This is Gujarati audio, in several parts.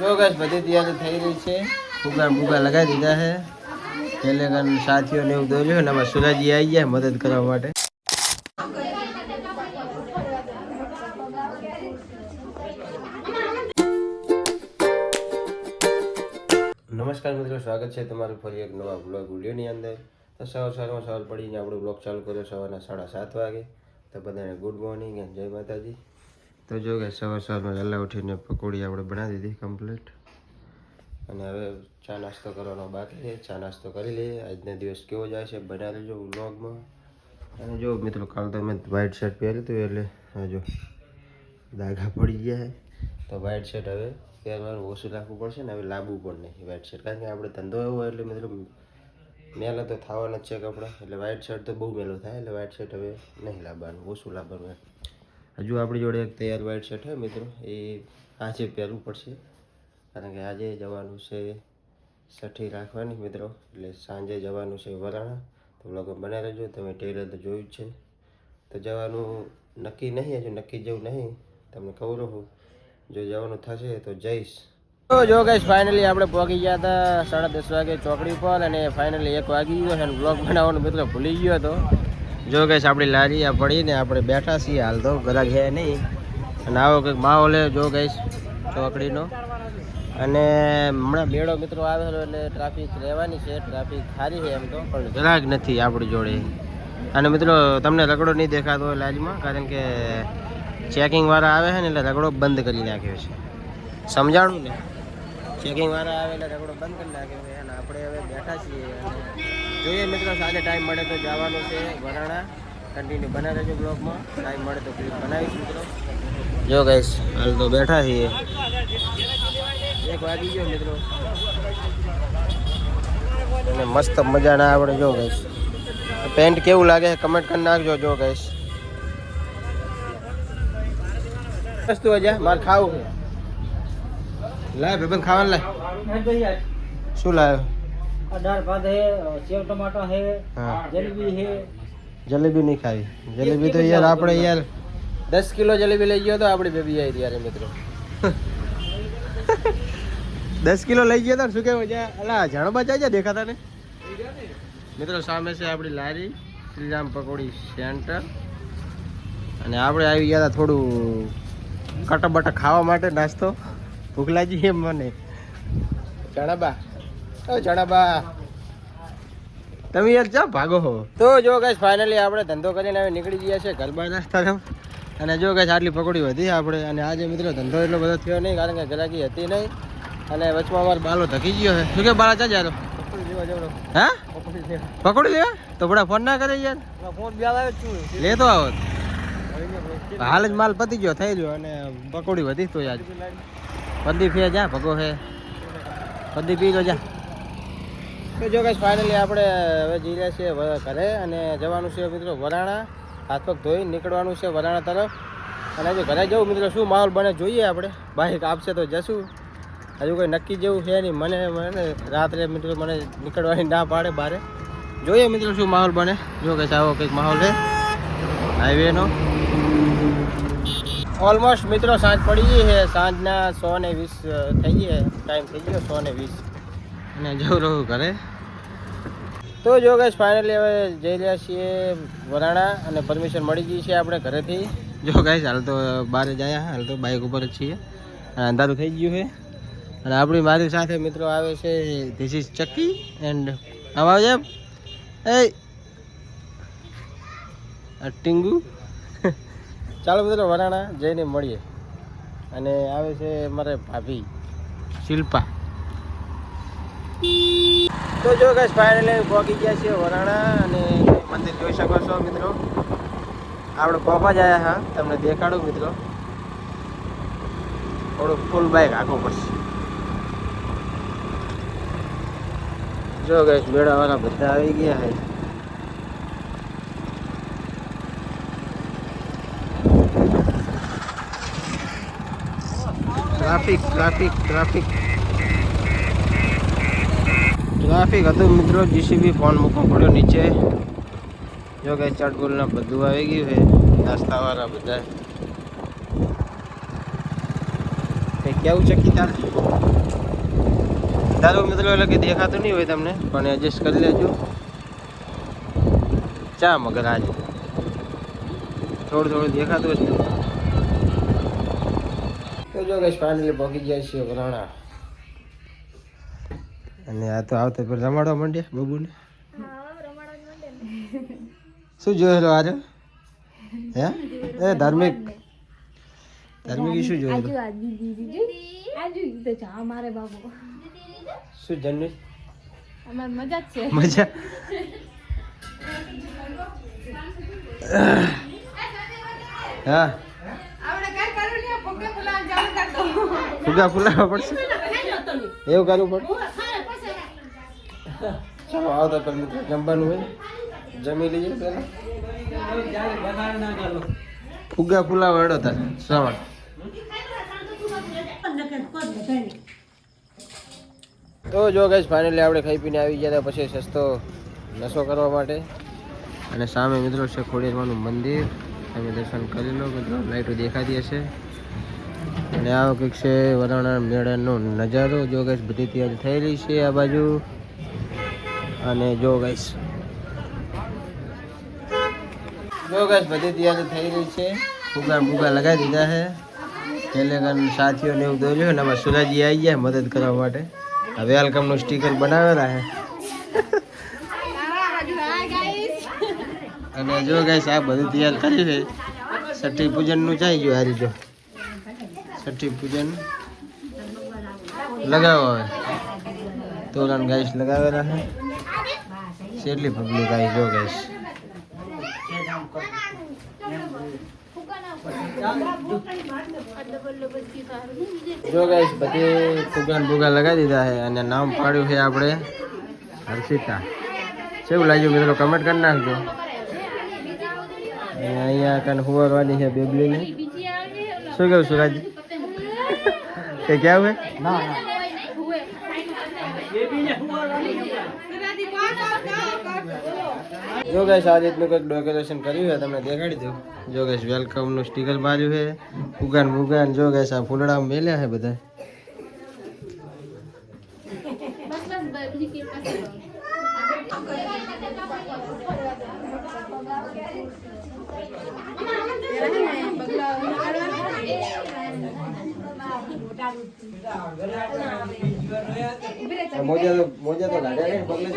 જો બધી તૈયારી થઈ રહી છે. ફુગા ફુગા લગાવી દીધા છે. કન સાથીઓને એવું દોર્યું ને સુરાજી આવી ગયા મદદ કરવા માટે. નમસ્કાર મિત્રો, સ્વાગત છે તમારું ફરી એક નવા બ્લોગ વિડીયોની અંદર. તો સવાર સવારમાં સવાર પડીને આપણો બ્લોગ ચાલુ કર્યો સવારના સાડા સાત વાગે. તો બધાને ગુડ મોર્નિંગ એન્ડ જય માતાજી. તો જો કે સવાર સવારમાં વહેલા ઉઠીને પકોડી આપણે બનાવી દીધી કમ્પ્લીટ અને હવે ચા નાસ્તો કરવાનો બાકી છે. ચા નાસ્તો કરી લઈએ. આજના દિવસ કેવો જાય છે બનાવી લેજો વ્લોગમાં. અને જો મિત્રો, કાલ તો મેં વ્હાઇટ શર્ટ પહેર્યું હતું એટલે જો દાગા પડી ગયા તો વ્હાઇટ શર્ટ હવે પહેરવાનું ઓછું રાખવું પડશે ને, હવે લાવવું પણ નહીં વ્હાઇટ શર્ટ કારણ કે આપણે ધંધો એવો એટલે મતલબ મેલા તો થવાના જ છે કપડાં. એટલે વ્હાઇટ શર્ટ તો બહુ મેલો થાય, એટલે વ્હાઇટ શર્ટ હવે નહીં લાવવાનું ઓછું લાવવાનું. હજુ આપણી જોડે એક તૈયાર વાઇટ શર્ટ છે મિત્રો, એ આજે પહેરવું પડશે. કારણ કે આજે જવાનું છે સઠ્ઠી રાખવાની મિત્રો, એટલે સાંજે જવાનું છે વરાણા. તો લોકો બનાવી રહેજો તમે ટેલર તો જોયું જ છે. તો જવાનું નક્કી નહીં, હજુ નક્કી જેવું નહીં, તમને કહું રહું જો જવાનું થશે તો જઈશ. જો ગઈશ ફાઇનલી આપણે પહોંચી ગયા હતા સાડા દસ વાગે ચોકડી પર અને ફાઇનલી એક વાગી ગયો અને બ્લોગ બનાવવાનું મિત્રો ભૂલી ગયો હતો. જો કે આપણી લારી આ પડીને આપણે બેઠા છીએ હાલ તો ઘરાક છે નહીં. અને આવો કંઈક માહોલ જો ગઈશ ચોકડીનો. અને હમણાં બેડો મિત્રો આવેલો એટલે ટ્રાફિક રહેવાની છે, ટ્રાફિક સારી છે એમ તો, પણ જરાક નથી આપણી જોડે. અને મિત્રો, તમને રગડો નહીં દેખાતો હોય લારીમાં, કારણ કે ચેકિંગ વાળા આવે છે ને, એટલે રગડો બંધ કરી નાખ્યો છે. સમજાણું ને? ચેકિંગવાળા આવે એટલે રગડો બંધ કરી નાખ્યો આપણે હવે બેઠા છીએ અને જોઈએ મિત્રો સાંજે ટાઈમ મળે તો જવાનું છે વરાણા. કન્ટિન્યુ બના રહેજો બ્લોગમાં ટાઈમ મળે તો ક્લિપ બનાવીશ મિત્રો. જો ગઈશ હાલ તો બેઠા છીએ. એક વાગી ગયો મિત્રો. અને મસ્ત મજાના આપણે જો ગઈશ પેન્ટ કેવું લાગે કમેન્ટ કરી નાખજો જો ગઈશ વસ્તુ હજા મારે ખાવું લાય ભાઈ ખાવાનું લાય. શું લાવ્યો અઢાર ભાત હે સેવ ટમાટા હે જલેબી હે. જલેબી નહીં ખાવી. જલેબી તો યાર આપણે યાર દસ કિલો જલેબી લઈ ગયો તો આપણી બેબી આવી ત્યારે મિત્રો. દસ કિલો લઈ ગયા હતા શું કેવું છે? અલા જાણવા જાય દેખાતા ને મિત્રો સામે છે આપણી લારી શ્રીરામ પકોડી સેન્ટર. અને આપણે આવી ગયા હતા થોડું કટબટ ખાવા માટે નાસ્તો. ભૂખ લાગી એમ મને. ચણાબા જણાબા. તમે યાર ચા ભાગો હો. તો જો ગાઈસ ફાઇનલી આપણે ધંધો કરીને હવે નીકળી ગયા છે ગરબા નાસ્તા તરફ અને જો ગાઈસ આટલી પકોડી વધી આપણે. અને આજે મિત્રો ધંધો એટલો બધો થયો નહીં કારણ કે ગરાકી હતી નહીં. અને વચમાં અમારો બાલો ધકી ગયો છે. શું કે બાળા ચા જારો હા? પકડી લેવા. તો બડા ફોન ના કરે યાર. ફોન બે આવે છું લેતો આવો. હાલ જ માલ પતી ગયો થઈ ગયો. અને પકોડી વધી તો યાર. પદી ફે જા ભગો હે. પદી પી લો જા. તો જો કે ફાઇનલી આપણે હવે જઈ રહ્યા છીએ ઘરે અને જવાનું છે મિત્રો વરાણા. હાથ પગ ધોઈ નીકળવાનું છે વરાણા તરફ. અને હજુ ઘરે જવું મિત્રો, શું માહોલ બને જોઈએ આપણે? બાઇક આપશે તો જશું. હજુ કોઈ નક્કી જેવું છે નહીં. મને મને રાત્રે મિત્રો મને નીકળવાની ના પાડે બારે. જોઈએ મિત્રો શું માહોલ બને. જો કે આવો કંઈક માહોલ છે. હાઈવેનો ઓલમોસ્ટ મિત્રો સાંજ પડી ગઈ છે. સાંજના સો ને વીસ થઈ ગઈ ટાઈમ થઈ ગયો સો ને વીસ. અને જવું રહું ઘરે. તો જો ગઈશ ફાઇનલી હવે જઈ રહ્યા છીએ વરાણા અને પરમિશન મળી ગઈ છે આપણે ઘરેથી. જો ગઈશ હાલ તો બહાર જાય હાલ તો બાઇક ઉપર જ છીએ. અને અંધારું થઈ ગયું છે. અને આપણી મારી સાથે મિત્રો આવે છે ધીસ ઇઝ ચક્કી એન્ડ આવા છે એ ટીંગુ. ચાલો મિત્રો વરાણા જઈને મળીએ. અને આવે છે મારે ભાભી, શિલ્પા. તો જો ગાઈસ ફાઇનલી પહોંચી ગયા છીએ વરાણા અને મંદિર જોઈ શકો છો મિત્રો. આપણે કોપા જ આવ્યા હા, તમને દેખાડું મિત્રો. થોડું ફૂલ બાઇક આખું પડશે જો ગાઈસ મેળાવાળા બધા આવી ગયા છે. ટ્રાફિક ટ્રાફિક ટ્રાફિક ટ્રાફિક હતું મિત્રો જીસીબી ફોન મૂકવો પડ્યો નીચે. જો કે ચટગુલના બધું આવી ગયું છે, નાસ્તાવાળા બધા કંઈ કેવું છે તારે અંધારો મિત્રો એટલે કે દેખાતું નહીં હોય તમને, પણ એડજસ્ટ કરી લેજો. ચા મગર આજે. થોડું થોડું દેખાતું હશે. તો જો કે ફાઇનલી પહોંચી જાય છે વરાણા. અને આ તો આવતા પેલા રમાડવા માંડ્યા બબુને? શું જોયેલો આજે? હે? એ ધાર્મિક. ધાર્મિક શું જોયેલો બાબુ. શું જન્મી? અમારે મજા જ છે. મજા? હા. ફુગા ફુલાવા પડશે? એવું કરવું પડે ચાલો આવતા પર મિત્રો જમવાનું હોય. જમી લઈએ પેલા ફુગા ફુલાવા વાળો તાર, શ્રાવણ. તો જો ગઈશ ફાઇનલી આપણે ખાઈ પીને આવી ગયા પછી સસ્તો નશો કરવા માટે. અને સામે મિત્રો છે ખોડિયારમાંનું મંદિર. તમે દર્શન કરી લો મિત્રો, લાઈટો દેખાતી હશે. અને આ કંઈક છે વરાણા મેળાનો નજારો. જો ગઈશ બધી તૈયારી થયેલી છે આ બાજુ. અને જો ગઈશ જો ગઈશ બધી તૈયારી થઈ રહી છે. ફુગા ફુગા લગાવી દીધા છે. સાથીઓ સાથીઓને એવું દોર્યું ને આમાં સુરાજી આવી ગયા મદદ કરવા માટે. આ વેલકમનું સ્ટીકર બનાવેલા છે. અને જો ગઈશ આ બધું તૈયાર કર્યું છે. છઠ્ઠી પૂજનનું જાય ગયું હારી જો. છઠ્ઠી પૂજન લગાવો હવે. તોરણ ગાઈશ લગાવેલા છે. કેટલી પબ્લિક આવી જો ગઈશ જો ગઈશ બધી ફુગાન ભૂગા લગાવી દીધા છે અને નામ પાડ્યું છે આપણે હર્ષિતા. કેવું લાગ્યું મિત્રો? કમેન્ટ કરી નાખજો. અહીંયા કાન હુવારવાની છે બેબલીને. શું કેવું સુરાજ? કે ક્યાં હોય? ના ના જો ગઈશ આ રીતનું કંઈક ડેકોરેશન કર્યું છે તમને દેખાડી દઉં જો ગઈશ વેલકમનું સ્ટીકર માર્યું છે ફુગાન ફુગાન જો ગઈશ આ ફૂલડા મેલ્યા છે બધા મોજા તો મોજા તો લાગ્યા પગલે જ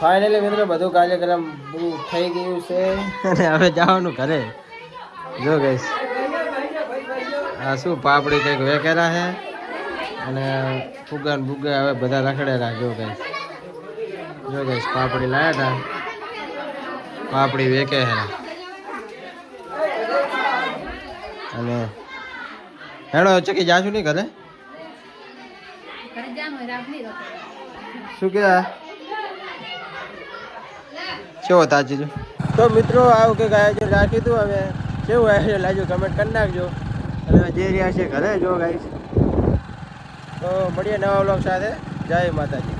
ફાઇનલી મિત્રો બધું કાર્યક્રમ પૂરું થઈ ગયું છે. અને હવે જવાનું ઘરે. જો ગઈશ આ શું પાપડી કંઈક વેકેરા છે અને ફુગા ને બુગા હવે બધા રખડેલા જો ગઈશ જો ગઈશ પાપડી લાયા હતા પાપડી વેકે છે અને હેડો ચકી જાશું નહીં ઘરે? શું કે કેવો તાજી જો તો મિત્રો આવું કંઈક આયોજન રાખ્યું હતું હવે. કેવું આયોજન? લાજો કમેન્ટ કરી નાખજો. અને જે રહ્યા છે ઘરે જો ગાઈશ તો મળીએ નવા બ્લોગ સાથે. જય માતાજી.